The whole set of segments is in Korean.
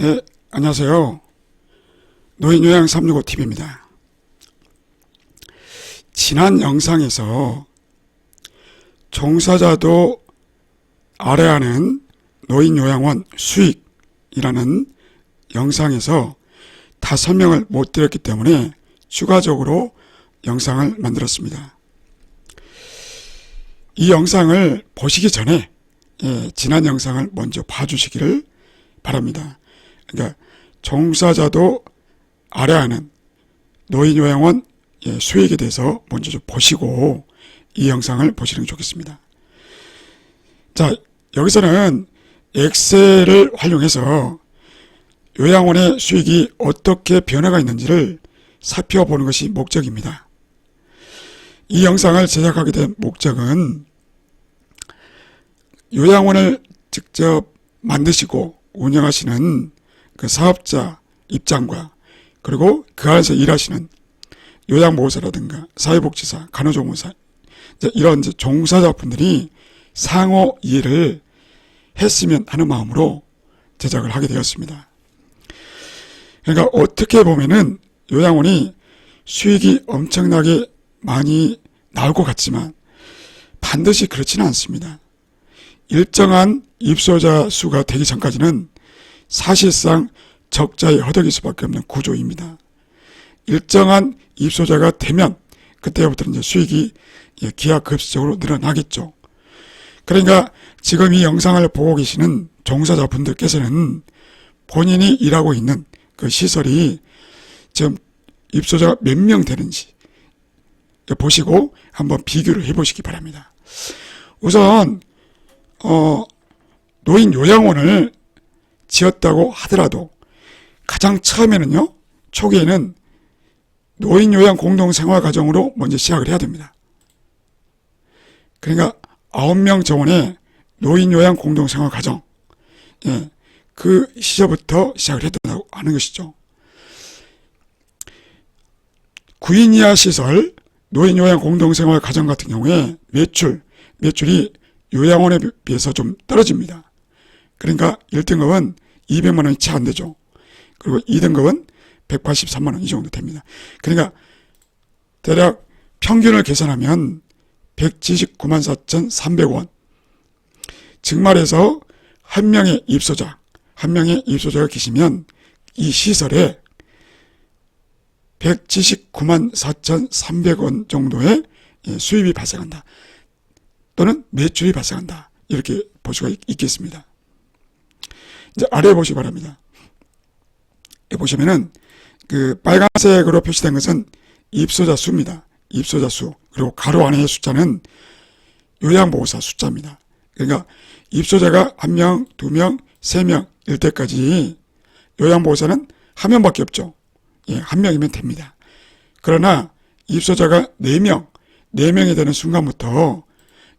네, 안녕하세요. 노인요양 365TV입니다. 지난 영상에서 종사자도 아래하는 노인요양원 수익이라는 영상에서 다 설명을 못 드렸기 때문에 추가적으로 영상을 만들었습니다. 이 영상을 보시기 전에 예, 지난 영상을 먼저 봐주시기를 바랍니다. 그러니까 종사자도 아래하는 노인요양원 예, 수익에 대해서 먼저 좀 보시고 이 영상을 보시는 게 좋겠습니다. 자, 여기서는 엑셀을 활용해서 요양원의 수익이 어떻게 변화가 있는지를 살펴보는 것이 목적입니다. 이 영상을 제작하게 된 목적은 요양원을 직접 만드시고 운영하시는 그 사업자 입장과 그리고 그 안에서 일하시는 요양보호사라든가 사회복지사, 간호조무사 이런 이제 종사자분들이 상호 이해를 했으면 하는 마음으로 제작을 하게 되었습니다. 그러니까 어떻게 보면은 요양원이 수익이 엄청나게 많이 나올 것 같지만 반드시 그렇지는 않습니다. 일정한 입소자 수가 되기 전까지는 사실상 적자에 허덕일 수밖에 없는 구조입니다. 일정한 입소자가 되면 그때부터 이제 수익이 예, 기하급수적으로 늘어나겠죠. 그러니까 지금 이 영상을 보고 계시는 종사자분들께서는 본인이 일하고 있는 그 시설이 지금 입소자가 몇 명 되는지 보시고 한번 비교를 해보시기 바랍니다. 우선 어, 노인 요양원을 지었다고 하더라도 가장 처음에는요 초기에는 노인 요양 공동 생활 가정으로 먼저 시작을 해야 됩니다. 그러니까 아홉 명 정원의 노인 요양 공동 생활 가정 예, 그 시절부터 시작을 했다고 하는 것이죠. 9인 이하 시설 노인 요양 공동 생활 가정 같은 경우에 매출 매출이 요양원에 비해서 좀 떨어집니다. 그러니까 1등급은 200만 원이 채 안 되죠. 그리고 2등급은 183만 원 이 정도 됩니다. 그러니까 대략 평균을 계산하면 179만 4,300원. 즉 말해서 한 명의 입소자, 한 명의 입소자가 계시면 이 시설에 179만 4,300원 정도의 예, 수입이 발생한다. 또는 매출이 발생한다. 이렇게 볼 수가 있, 겠습니다 이제 아래에 보시기 바랍니다. 보시면은 그 빨간색으로 표시된 것은 입소자 수입니다. 입소자 수. 그리고 가로 안의 숫자는 요양보호사 숫자입니다. 그러니까 입소자가 한 명, 두 명, 세 명일 때까지 요양보호사는 한 명밖에 없죠. 예, 한 명이면 됩니다. 그러나 입소자가 네 명, 네 명이 되는 순간부터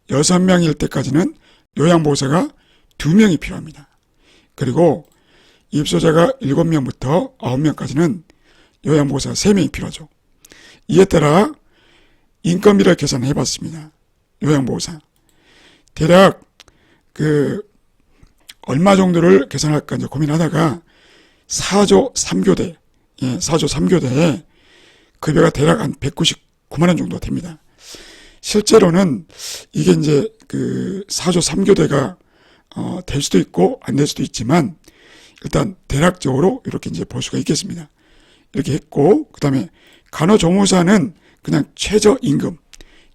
여섯 명일 때까지는 요양보호사가 두 명이 필요합니다. 그리고 입소자가 일곱 명부터 아홉 명까지는 요양보호사 세 명이 필요하죠. 이에 따라 인건비를 계산해 봤습니다. 요양보호사. 대략 그 얼마 정도를 계산할까 이제 고민하다가 4조 3교대, 예, 4조 3교대에 급여가 대략 한 199만 원 정도 됩니다. 실제로는 이게 이제 그 4조 3교대가 어, 될 수도 있고 안 될 수도 있지만 일단 대략적으로 이렇게 이제 볼 수가 있겠습니다. 이렇게 했고 그 다음에 간호조무사는 그냥 최저임금,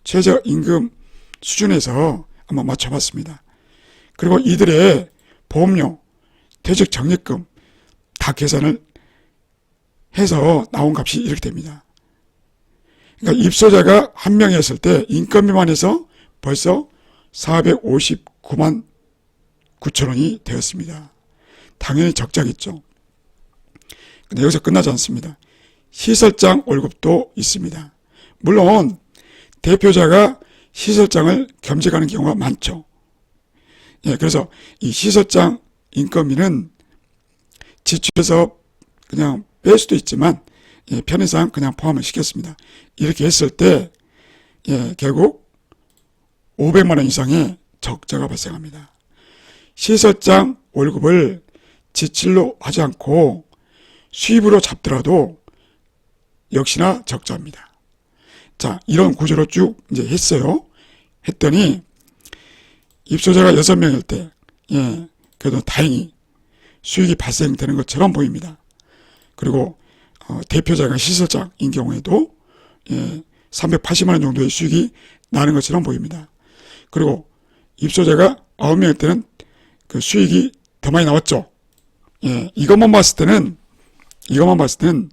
최저임금 수준에서 한번 맞춰봤습니다. 그리고 이들의 보험료, 퇴직 적립금 다 계산을 해서 나온 값이 이렇게 됩니다. 그러니까 입소자가 한 명이었을 때 인건비만 해서 벌써 459만 9천 원이 되었습니다. 당연히 적자겠죠. 근데 여기서 끝나지 않습니다. 시설장 월급도 있습니다. 물론 대표자가 시설장을 겸직하는 경우가 많죠. 예, 그래서 이 시설장 인건비는 지출해서 그냥 뺄 수도 있지만 예, 편의상 그냥 포함을 시켰습니다. 이렇게 했을 때 예, 결국 500만 원 이상의 적자가 발생합니다. 시설장 월급을 지출로 하지 않고 수입으로 잡더라도 역시나 적자입니다. 자, 이런 구조로 쭉 이제 했어요. 했더니 입소자가 6명일 때, 예, 그래도 다행히 수익이 발생되는 것처럼 보입니다. 그리고 어, 대표자가 시설장인 경우에도 예, 380만 원 정도의 수익이 나는 것처럼 보입니다. 그리고 입소자가 9명일 때는 그 수익이 더 많이 나왔죠. 예, 이것만 봤을 때는 이것만 봤을 때는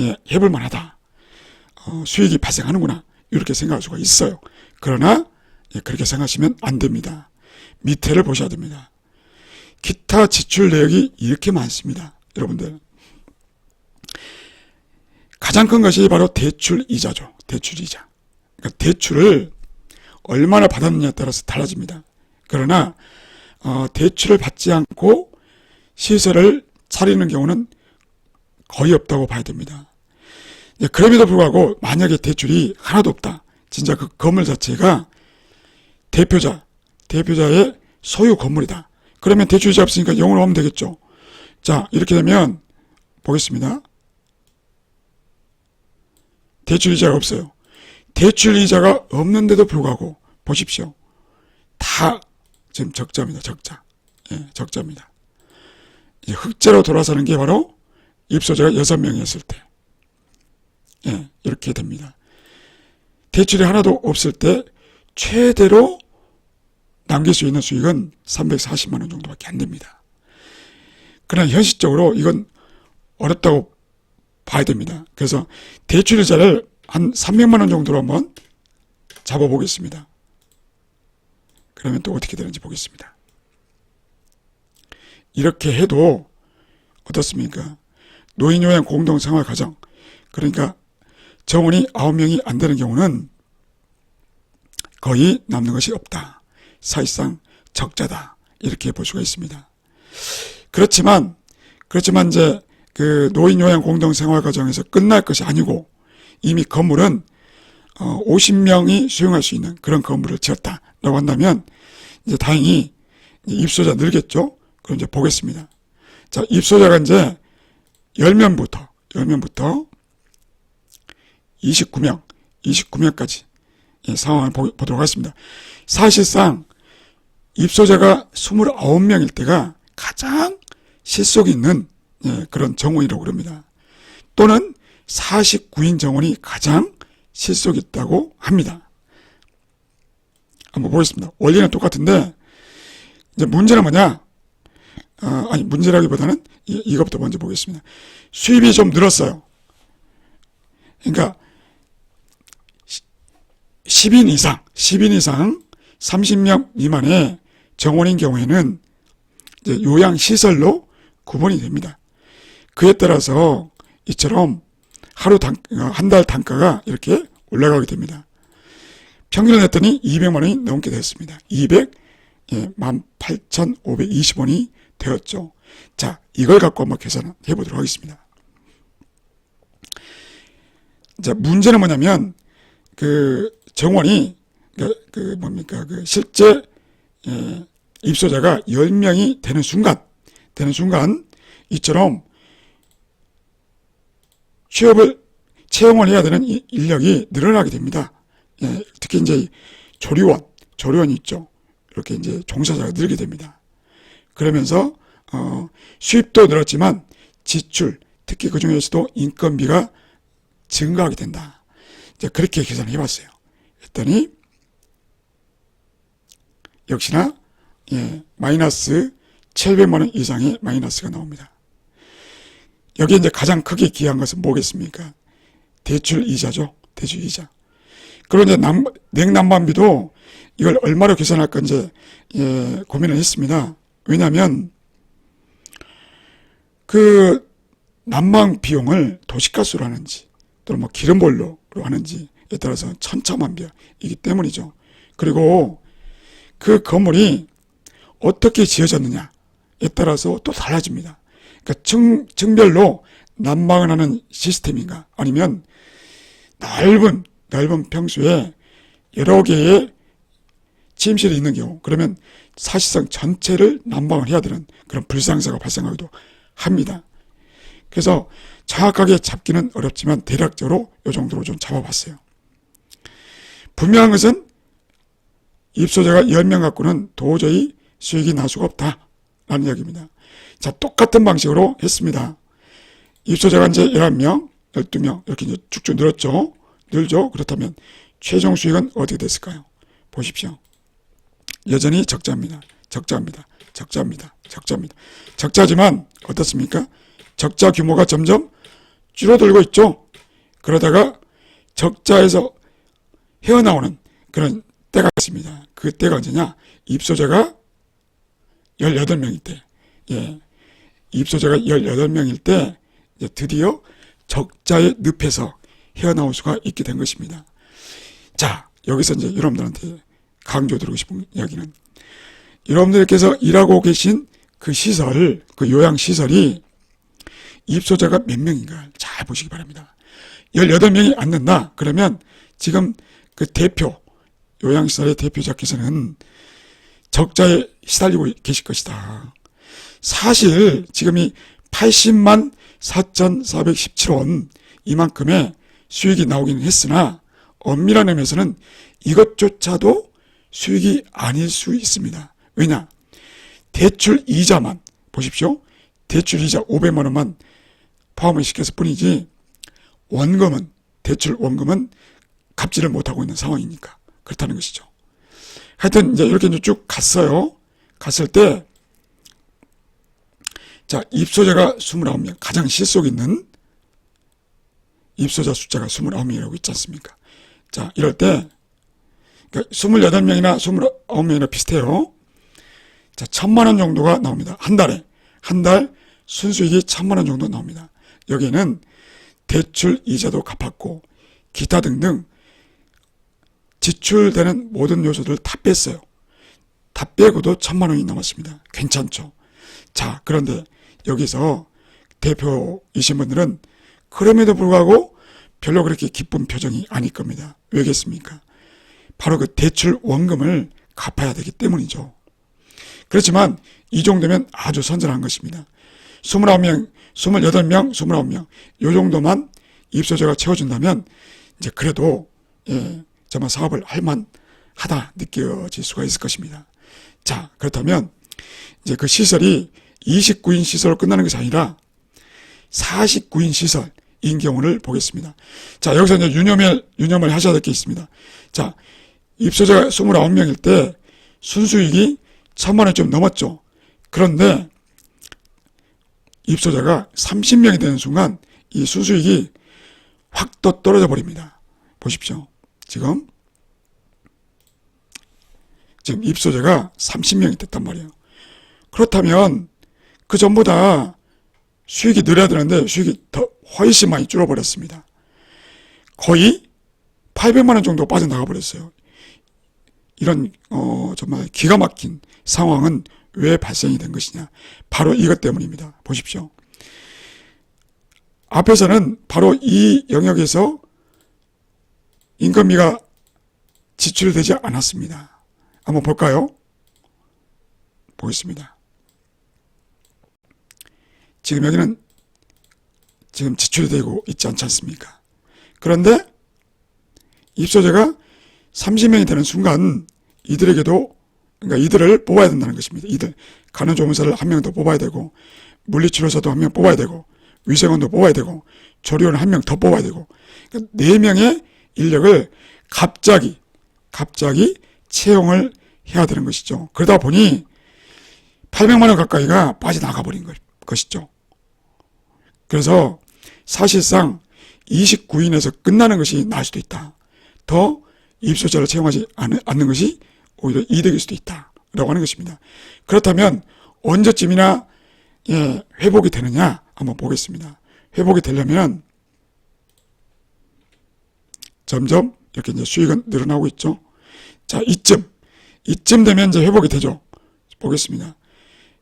예, 해볼 만하다. 어, 수익이 발생하는구나. 이렇게 생각할 수가 있어요. 그러나 예, 그렇게 생각하시면 안 됩니다. 밑에를 보셔야 됩니다. 기타 지출 내역이 이렇게 많습니다. 여러분들. 가장 큰 것이 바로 대출 이자죠. 대출 이자. 그러니까 대출을 얼마나 받았느냐에 따라서 달라집니다. 그러나 어, 대출을 받지 않고 시설을 차리는 경우는 거의 없다고 봐야 됩니다. 예, 그럼에도 불구하고 만약에 대출이 하나도 없다. 진짜 그 건물 자체가 대표자, 대표자의 소유 건물이다. 그러면 대출이자 없으니까 0으로 하면 되겠죠. 자, 이렇게 되면 보겠습니다. 대출 이자가 없어요. 대출 이자가 없는데도 불구하고 보십시오. 다 지금 적자입니다. 적자. 예, 적자입니다. 이제 흑자로 돌아서는 게 바로 입소자가 6명이었을 때. 예, 이렇게 됩니다. 대출이 하나도 없을 때 최대로 남길 수 있는 수익은 340만 원 정도밖에 안 됩니다. 그러나 현실적으로 이건 어렵다고 봐야 됩니다. 그래서 대출이자를 한 300만 원 정도로 한번 잡아보겠습니다. 그러면 또 어떻게 되는지 보겠습니다. 이렇게 해도 어떻습니까? 노인요양 공동생활가정 그러니까 정원이 9명이 안 되는 경우는 거의 남는 것이 없다. 사실상 적자다. 이렇게 볼 수가 있습니다. 그렇지만 그렇지만 이제 그 노인 요양 공동 생활 과정에서 끝날 것이 아니고 이미 건물은 어 50명이 수용할 수 있는 그런 건물을 지었다라고 한다면 이제 다행히 입소자 늘겠죠. 그럼 이제 보겠습니다. 자, 입소자가 이제 10명부터 10명부터 29명, 29명까지 예, 상황을 보, 도록 하겠습니다. 사실상 입소자가 29명일 때가 가장 실속 있는 예, 그런 정원이라고 그럽니다. 또는 49인 정원이 가장 실속 있다고 합니다. 한번 보겠습니다. 원리는 똑같은데 이제 문제는 뭐냐? 어, 아니 문제라기보다는 이, 이것부터 먼저 보겠습니다. 수입이 좀 늘었어요. 그러니까 10인 이상, 10인 이상 30명 미만의 정원인 경우에는 요양 시설로 구분이 됩니다. 그에 따라서 이처럼 하루 단, 한 달 단가가 이렇게 올라가게 됩니다. 평균을 냈더니 200만 원이 넘게 됐습니다. 200, 예, 18,520원이 되었죠. 자, 이걸 갖고 한번 계산해 보도록 하겠습니다. 자, 문제는 뭐냐면, 그, 정원이, 그, 그 뭡니까, 그, 실제, 예, 입소자가 10명이 되는 순간, 되는 순간, 이처럼 취업을, 채용을 해야 되는 인력이 늘어나게 됩니다. 예, 특히 이제 조리원, 조리원이 있죠. 이렇게 이제 종사자가 늘게 됩니다. 그러면서, 어, 수입도 늘었지만 지출, 특히 그 중에서도 인건비가 증가하게 된다. 이제 그렇게 계산을 해봤어요. 했더니, 역시나, 예, 마이너스 700만 원 이상의 마이너스가 나옵니다. 여기 이제 가장 크게 기여한 것은 뭐겠습니까? 대출 이자죠. 대출 이자. 그리고 이제 남, 냉난방비도 이걸 얼마로 계산할 건지, 예, 고민을 했습니다. 왜냐면, 그, 난방 비용을 도시가스로 하는지, 또는 뭐 기름볼로로 하는지에 따라서 천차만별이기 때문이죠. 그리고 그 건물이 어떻게 지어졌느냐에 따라서 또 달라집니다. 그러니까 층, 층별로 난방을 하는 시스템인가 아니면 넓은 넓은 평수에 여러 개의 침실이 있는 경우 그러면 사실상 전체를 난방을 해야 되는 그런 불상사가 발생하기도 합니다. 그래서 정확하게 잡기는 어렵지만 대략적으로 이 정도로 좀 잡아봤어요. 분명한 것은 입소자가 10명 갖고는 도저히 수익이 날 수가 없다 라는 이야기입니다. 자, 똑같은 방식으로 했습니다. 입소자가 이제 11명, 12명 이렇게 이제 쭉쭉 늘었죠. 늘죠. 그렇다면 최종 수익은 어떻게 됐을까요? 보십시오. 여전히 적자입니다. 적자입니다. 적자입니다. 적자입니다. 적자지만 어떻습니까? 적자 규모가 점점 줄어들고 있죠. 그러다가 적자에서 헤어나오는 그런 때가 있습니다. 그 때가 언제냐? 입소자가 18명일 때. 예. 입소자가 18명일 때 드디어 적자의 늪에서 헤어나올 수가 있게 된 것입니다. 자, 여기서 이제 여러분들한테 강조 드리고 싶은 이야기는 여러분들께서 일하고 계신 그 시설, 그 요양시설이 입소자가 몇 명인가 잘 보시기 바랍니다. 18명이 안 된다. 그러면 지금 그 대표, 요양시설의 대표자께서는 적자에 시달리고 계실 것이다. 사실 지금이 80만 4,417원 이만큼의 수익이 나오기는 했으나 엄밀한 의미에서는 이것조차도 수익이 아닐 수 있습니다. 왜냐? 대출 이자만 보십시오. 대출 이자 500만 원만 포함을 시켰을 뿐이지 원금은 대출 원금은 갚지를 못하고 있는 상황이니까 그렇다는 것이죠. 하여튼 이제 이렇게 이제 쭉 갔어요. 갔을 때 자, 입소자가 29명, 가장 실속 있는 입소자 숫자가 29명이라고 있지 않습니까? 자, 이럴 때, 그러니까 28명이나 29명이나 비슷해요. 자, 천만 원 정도가 나옵니다. 한 달에. 한 달 순수익이 천만 원 정도 나옵니다. 여기는 대출 이자도 갚았고, 기타 등등 지출되는 모든 요소들을 다 뺐어요. 다 빼고도 천만 원이 남았습니다. 괜찮죠? 자, 그런데 여기서 대표이신 분들은 그럼에도 불구하고 별로 그렇게 기쁜 표정이 아닐 겁니다. 왜겠습니까? 바로 그 대출 원금을 갚아야 되기 때문이죠. 그렇지만 이 정도면 아주 선전한 것입니다. 29명, 28명, 29명 요 정도만 입소자가 채워준다면 이제 그래도 예, 정말 사업을 할만하다 느껴질 수가 있을 것입니다. 자 그렇다면 이제 그 시설이 29인 시설로 끝나는 것이 아니라 49인 시설인 경우를 보겠습니다. 자, 여기서 이제 유념을, 유념을 하셔야 될 게 있습니다. 자, 입소자가 29명일 때 순수익이 천만 원 좀 넘었죠. 그런데 입소자가 30명이 되는 순간 이 순수익이 확 또 떨어져 버립니다. 보십시오. 지금 지금 입소자가 30명이 됐단 말이에요. 그렇다면 그 전보다 수익이 늘어야 되는데 수익이 더 훨씬 많이 줄어버렸습니다. 거의 800만 원 정도 빠져나가 버렸어요. 이런 어 정말 기가 막힌 상황은 왜 발생이 된 것이냐? 바로 이것 때문입니다. 보십시오. 앞에서는 바로 이 영역에서 인건비가 지출되지 않았습니다. 한번 볼까요? 보겠습니다. 지금 여기는 지금 지출되고 있지 않지 않습니까? 그런데 입소자가 30명이 되는 순간 이들에게도 그러니까 이들을 뽑아야 된다는 것입니다. 이들 간호조무사를 한 명 더 뽑아야 되고 물리치료사도 한 명 뽑아야 되고 위생원도 뽑아야 되고 조리원 한 명 더 뽑아야 되고 그러니까 네 명의 인력을 갑자기 갑자기 채용을 해야 되는 것이죠. 그러다 보니 800만 원 가까이가 빠져나가 버린 것이죠. 그래서 사실상 29인에서 끝나는 것이 나을 수도 있다. 더 입소자를 채용하지 않는 것이 오히려 이득일 수도 있다. 라고 하는 것입니다. 그렇다면 언제쯤이나 예, 회복이 되느냐 한번 보겠습니다. 회복이 되려면 점점 이렇게 이제 수익은 늘어나고 있죠. 자, 이쯤 이쯤 되면 이제 회복이 되죠. 보겠습니다.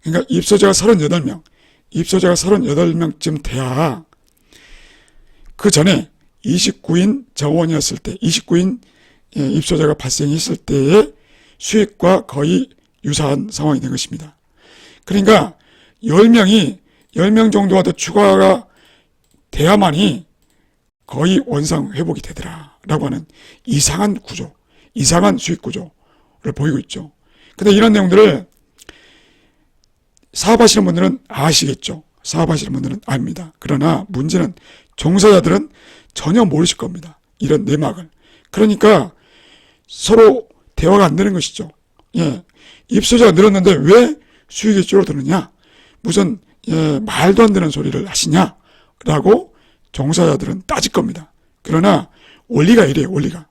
그러니까 입소자가 38명, 입소자가 38명쯤 돼야 그 전에 29인 정원이었을 때, 29인 예, 입소자가 발생했을 때의 수익과 거의 유사한 상황이 된 것입니다. 그러니까 10명이 10명 정도가 더 추가가 돼야만이 거의 원상 회복이 되더라 라고 하는 이상한 구조, 이상한 수익 구조를 보이고 있죠. 근데 이런 내용들을 사업하시는 분들은 아시겠죠. 사업하시는 분들은 압니다. 그러나 문제는 종사자들은 전혀 모르실 겁니다. 이런 내막을. 그러니까 서로 대화가 안 되는 것이죠. 예. 입소자가 늘었는데 왜 수익이 줄어드느냐? 무슨 예, 말도 안 되는 소리를 하시냐? 라고 종사자들은 따질 겁니다. 그러나 원리가 이래요, 원리가.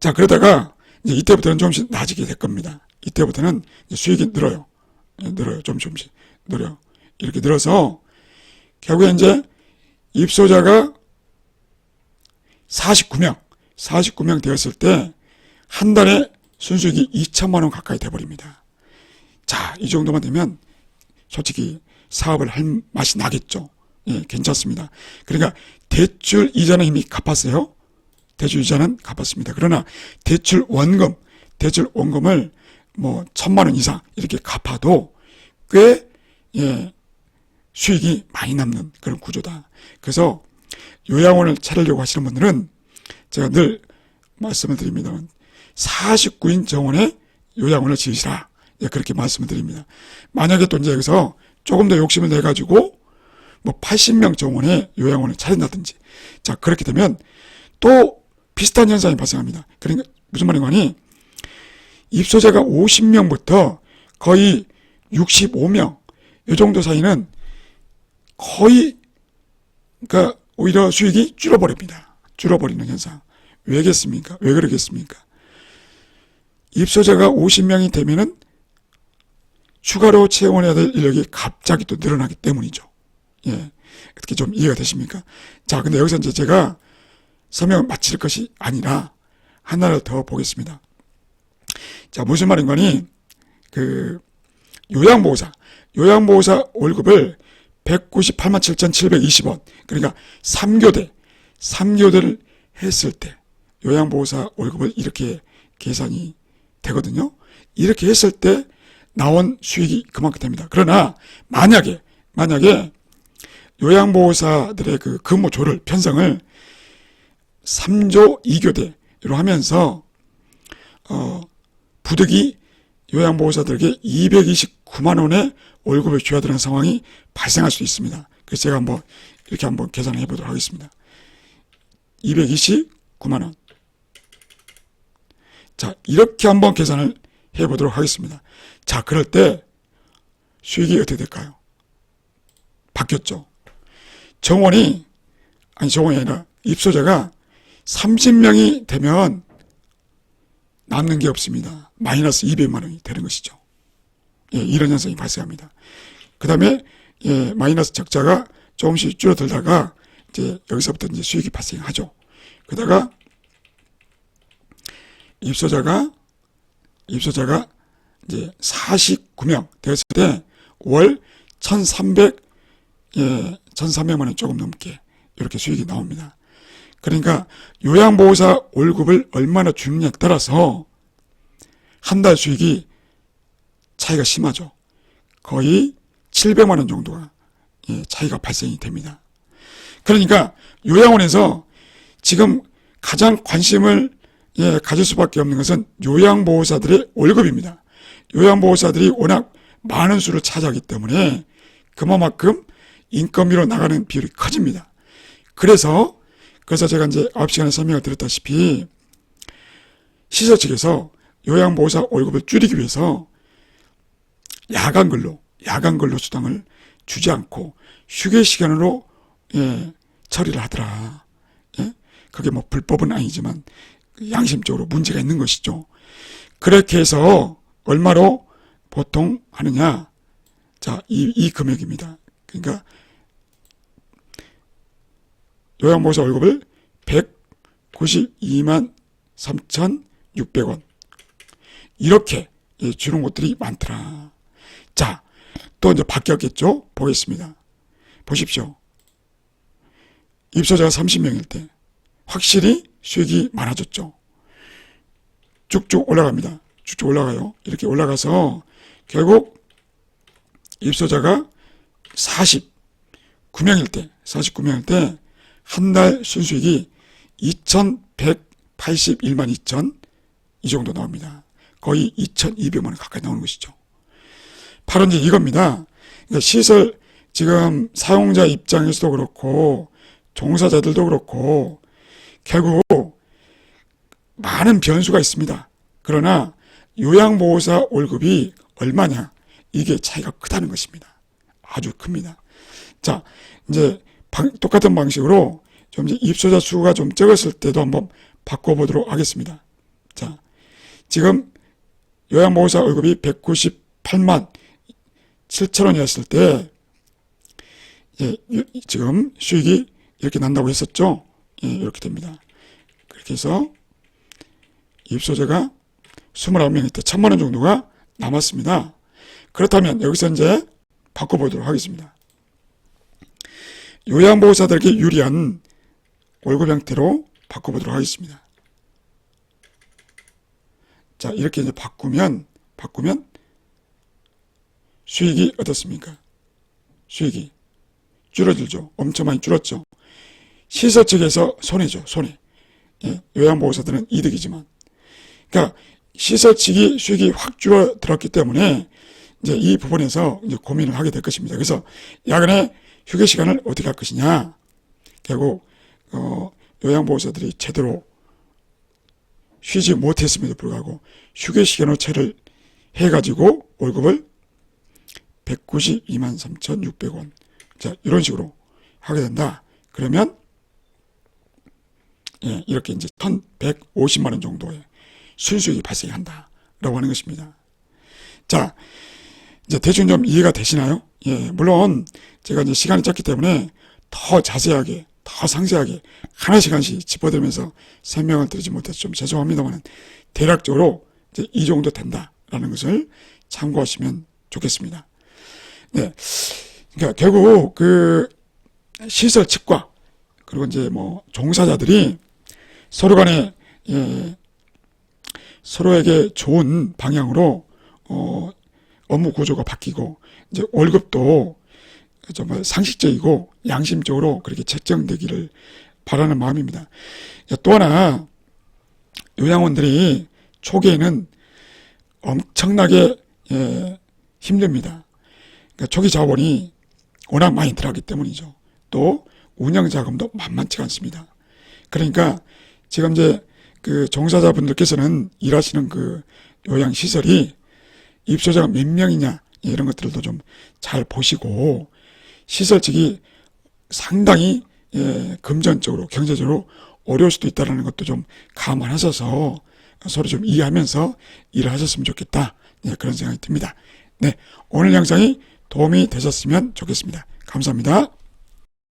자, 그러다가 이제 이때부터는 조금씩 나아지게 될 겁니다. 이때부터는 수익이 늘어요. 예, 늘어요. 좀 조금씩 늘어요. 이렇게 늘어서 결국에 이제 입소자가 49명, 49명 되었을 때 한 달에 순수익이 2천만 원 가까이 돼버립니다. 자, 이 정도만 되면 솔직히 사업을 할 맛이 나겠죠. 예, 괜찮습니다. 그러니까 대출 이자는 이미 갚았어요. 대출 이자는 갚았습니다. 그러나 대출 원금, 대출 원금을 뭐 천만 원 이상 이렇게 갚아도 꽤 예, 수익이 많이 남는 그런 구조다. 그래서 요양원을 차리려고 하시는 분들은 제가 늘 말씀을 드립니다만 49인 정원에 요양원을 지으시라. 예, 그렇게 말씀을 드립니다. 만약에 또 이제 여기서 조금 더 욕심을 내가지고 뭐 80명 정원에 요양원을 차린다든지 자, 그렇게 되면 또 비슷한 현상이 발생합니다. 그러니까 무슨 말인가니 입소자가 50명부터 거의 65명 이 정도 사이는 거의 그러니까 오히려 수익이 줄어버립니다. 줄어버리는 현상. 왜겠습니까? 왜 그러겠습니까? 입소자가 50명이 되면은 추가로 채용해야 될 인력이 갑자기 또 늘어나기 때문이죠. 예. 어떻게 좀 이해가 되십니까? 자, 근데 여기서 이제 제가 설명을 마칠 것이 아니라 하나를 더 보겠습니다. 자, 무슨 말인 거니? 그, 요양보호사, 요양보호사 월급을 198만 7,720원. 그러니까 3교대, 3교대를 했을 때 요양보호사 월급을 이렇게 계산이 되거든요. 이렇게 했을 때 나온 수익이 그만큼 됩니다. 그러나 만약에 만약에 요양보호사들의 그 근무조를 편성을 3조 2교대로 하면서 어 부득이 요양보호사들에게 229만 원의 월급을 줘야 되는 상황이 발생할 수 있습니다. 그래서 제가 한번 이렇게 한번 계산해 보도록 하겠습니다. 229만 원. 자, 이렇게 한번 계산을 해 보도록 하겠습니다. 자, 그럴 때 수익이 어떻게 될까요? 바뀌었죠. 정원이, 아니, 정원이 아니라 입소자가 30명이 되면 남는 게 없습니다. 마이너스 200만 원이 되는 것이죠. 예, 이런 현상이 발생합니다. 그 다음에, 예, 마이너스 적자가 조금씩 줄어들다가 이제 여기서부터 이제 수익이 발생하죠. 그러다가 입소자가 입소자가 이제 49명 되었을 때 월 1,300 예, 1,300만 원 조금 넘게 이렇게 수익이 나옵니다. 그러니까 요양보호사 월급을 얼마나 주느냐에 따라서 한 달 수익이 차이가 심하죠. 거의 700만 원 정도가 예, 차이가 발생이 됩니다. 그러니까 요양원에서 지금 가장 관심을 예, 가질 수밖에 없는 것은 요양보호사들의 월급입니다. 요양보호사들이 워낙 많은 수를 차지하기 때문에 그만큼 인건비로 나가는 비율이 커집니다. 그래서 그래서 제가 이제 9시간에 설명을 드렸다시피 시설 측에서 요양보호사 월급을 줄이기 위해서 야간 근로, 야간 근로 수당을 주지 않고 휴게 시간으로 예, 처리를 하더라. 예? 그게 뭐 불법은 아니지만 양심적으로 문제가 있는 것이죠. 그렇게 해서 얼마로 보통 하느냐? 자, 이, 이 금액입니다. 그러니까 요양보호사 월급을 192만 3,600원. 이렇게 예, 주는 곳들이 많더라. 자, 또 이제 바뀌었겠죠? 보겠습니다. 보십시오. 입소자가 30명일 때 확실히 수익이 많아졌죠. 쭉쭉 올라갑니다. 쭉쭉 올라가요. 이렇게 올라가서 결국 입소자가 49명일 때, 49명일 때 한 달 순수익이 2,181만 2천 이 정도 나옵니다. 거의 2,200만 원 가까이 나오는 것이죠. 바로 이제 이겁니다. 그러니까 시설 지금 사용자 입장에서도 그렇고 종사자들도 그렇고 결국 많은 변수가 있습니다. 그러나 요양보호사 월급이 얼마냐 이게 차이가 크다는 것입니다. 아주 큽니다. 자 이제 방- 똑같은 방식으로 좀 입소자 수가 좀 적었을 때도 한번 바꿔보도록 하겠습니다. 자 지금 요양보호사 월급이 198만 7천 원이었을 때 예, 유- 지금 수익이 이렇게 난다고 했었죠. 예, 이렇게 됩니다. 그렇게 해서 입소자가 29명일 때 천만 원 정도가 남았습니다. 그렇다면 여기서 이제 바꿔보도록 하겠습니다. 요양보호사들에게 유리한 월급 형태로 바꿔보도록 하겠습니다. 자, 이렇게 이제 바꾸면, 바꾸면 수익이 어떻습니까? 수익이 줄어들죠. 엄청 많이 줄었죠. 시설 측에서 손해죠. 손해. 예, 요양보호사들은 이득이지만. 그러니까 시설 측이 수익이 확 줄어들었기 때문에 이제 이 부분에서 이제 고민을 하게 될 것입니다. 그래서 야간에 휴게 시간을 어떻게 할 것이냐. 결국 어, 요양보호사들이 제대로 쉬지 못했음에도 불구하고 휴게 시간을 채를 해가지고 월급을 192만 3,600원. 자, 이런 식으로 하게 된다. 그러면, 예, 이렇게 이제 1,150만 원 정도의 순수익이 발생한다. 라고 하는 것입니다. 자, 이제 대충 좀 이해가 되시나요? 예, 물론 제가 이제 시간이 짧기 때문에 더 자세하게, 더 상세하게 하나씩 하나씩 짚어드리면서 설명을 드리지 못해서 좀 죄송합니다만 대략적으로 이제 이 정도 된다라는 것을 참고하시면 좋겠습니다. 네. 그러니까 결국 그 시설 측과 그리고 이제 뭐 종사자들이 서로 간에 예, 서로에게 좋은 방향으로 어, 업무 구조가 바뀌고 이제 월급도 정말 상식적이고 양심적으로 그렇게 책정되기를 바라는 마음입니다. 또 하나 요양원들이 초기에는 엄청나게 예, 힘듭니다. 그러니까 초기 자본이 워낙 많이 들어가기 때문이죠. 또 운영 자금도 만만치가 않습니다. 그러니까 지금 이제 그 종사자분들께서는 일하시는 그 요양 시설이 입소자가 몇 명이냐 이런 것들도 좀 잘 보시고 시설 측이 상당히 예, 금전적으로 경제적으로 어려울 수도 있다는 것도 좀 감안하셔서 서로 좀 이해하면서 일을 하셨으면 좋겠다 네, 그런 생각이 듭니다. 네 오늘 영상이 도움이 되셨으면 좋겠습니다. 감사합니다.